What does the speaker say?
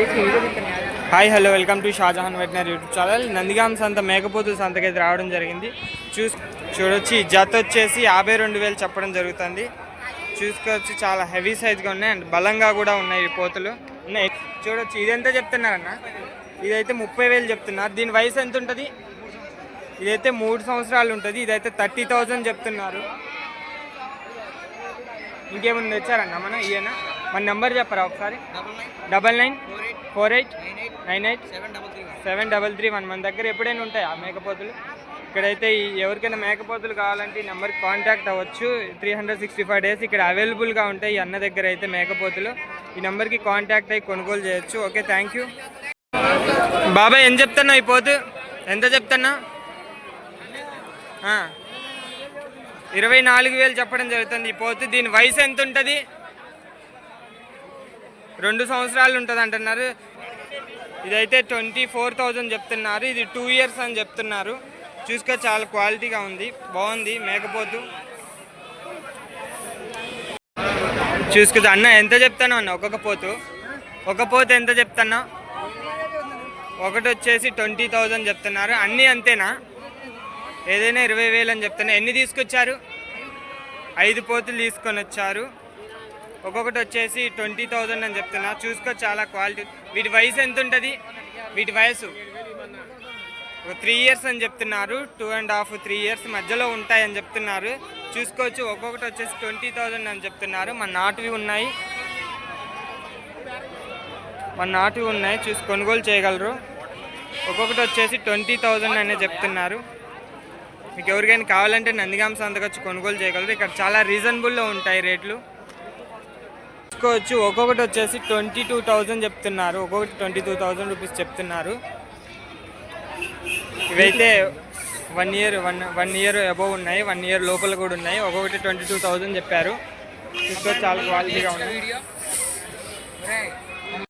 Hi hello welcome to Shahjahan veterinary YouTube channel. Nandigam సంత మేకపోతుల సంతకైతే రావడం జరిగింది. చూస్ చూడొచ్చి ఈ జత వచ్చేసి యాభై రెండు వేలు చెప్పడం జరుగుతుంది. చూసుకోవచ్చు చాలా హెవీ సైజ్గా ఉన్నాయి అండ్ బలంగా కూడా ఉన్నాయి ఈ పోతులు. ఉన్నాయి. చూడొచ్చు ఇదెంత చెప్తున్నారన్న? ఇదైతే ముప్పై వేలు చెప్తున్నారు. దీని వయసు ఎంత ఉంటుంది ఇదైతే మూడు సంవత్సరాలు ఉంటుంది. ఇదైతే థర్టీ థౌజండ్ చెప్తున్నారు. ఇంకేముంది వచ్చారన్న మన ఈయన? మన నెంబర్ చెప్పరా ఒకసారి? Double nine four eight nine eight seven double three one. మన దగ్గర ఎప్పుడైనా ఉంటాయి ఆ మేకపోతులు? ఇక్కడైతే ఎవరికైనా మేకపోతులు కావాలంటే ఈ నెంబర్కి కాంటాక్ట్ అవ్వచ్చు. Three hundred sixty five days ఇక్కడ అవైలబుల్గా ఉంటాయి ఈ అన్న దగ్గర అయితే మేకపోతులు. ఈ నెంబర్కి కాంటాక్ట్ అయ్యి కొనుగోలు చేయొచ్చు. Okay thank you. బాబాయ్ ఎంత చెప్తున్నావు ఈ పోతు? ఎంత చెప్తున్నా ఇరవై నాలుగు వేలు చెప్పడం జరుగుతుంది ఈ పోతు. దీని వయసు ఎంత ఉంటుంది రెండు సంవత్సరాలు ఉంటుంది అంటున్నారు ఇదైతే ట్వంటీ ఫోర్ థౌజండ్ చెప్తున్నారు. ఇది టూ ఇయర్స్ అని చెప్తున్నారు. చూసుకో చాలా క్వాలిటీగా ఉంది. బాగుంది. మేకపోతు. చూసుకో అన్న ఎంత చెప్తాను అన్న ఒక్కొక్క పోతు. ఒక పోతు ఎంత చెప్తాను? ఒకటి వచ్చేసి ట్వంటీ థౌజండ్ చెప్తున్నారు. అన్నీ అంతేనా? ఏదైనా ఇరవై వేలు అని చెప్తున్నా. ఎన్ని తీసుకొచ్చారు? ఐదు పోతులు తీసుకొని వచ్చారు ఒక్కొక్కటి వచ్చేసి ట్వంటీ థౌజండ్ అని చెప్తున్నా. చూసుకో చాలా క్వాలిటీ. వీటి వయసు ఎంత ఉంటుంది వీటి వయసు ఒక త్రీ ఇయర్స్ అని చెప్తున్నారు. Two and half three years మధ్యలో ఉంటాయని చెప్తున్నారు. చూసుకోవచ్చు ఒక్కొక్కటి వచ్చేసి ట్వంటీ థౌజండ్ అని చెప్తున్నారు. మన నాటువి ఉన్నాయి. మన నాటువి ఉన్నాయి. చూసి కొనుగోలు చేయగలరు. ఒక్కొక్కటి వచ్చేసి ట్వంటీ థౌజండ్ అనే చెప్తున్నారు. మీకు ఎవరికైనా కావాలంటే నందిగామ సంతకొచ్చి కొనుగోలు చేయగలరు. ఇక్కడ చాలా రీజనబుల్లో ఉంటాయి రేట్లు. తీసుకోవచ్చు. ఒక్కొక్కటి వచ్చేసి ట్వంటీ టూ థౌజండ్ చెప్తున్నారు. ఒక్కొక్కటి ట్వంటీ టూ థౌజండ్ రూపీస్ చెప్తున్నారు. ఇవైతే one year one one year above ఉన్నాయి. వన్ ఇయర్ లోపల కూడా ఉన్నాయి. ఒక్కొక్కటి ట్వంటీ టూ థౌజండ్ చెప్పారు. చూసుకో చాలా క్వాలిటీగా ఉన్నాయి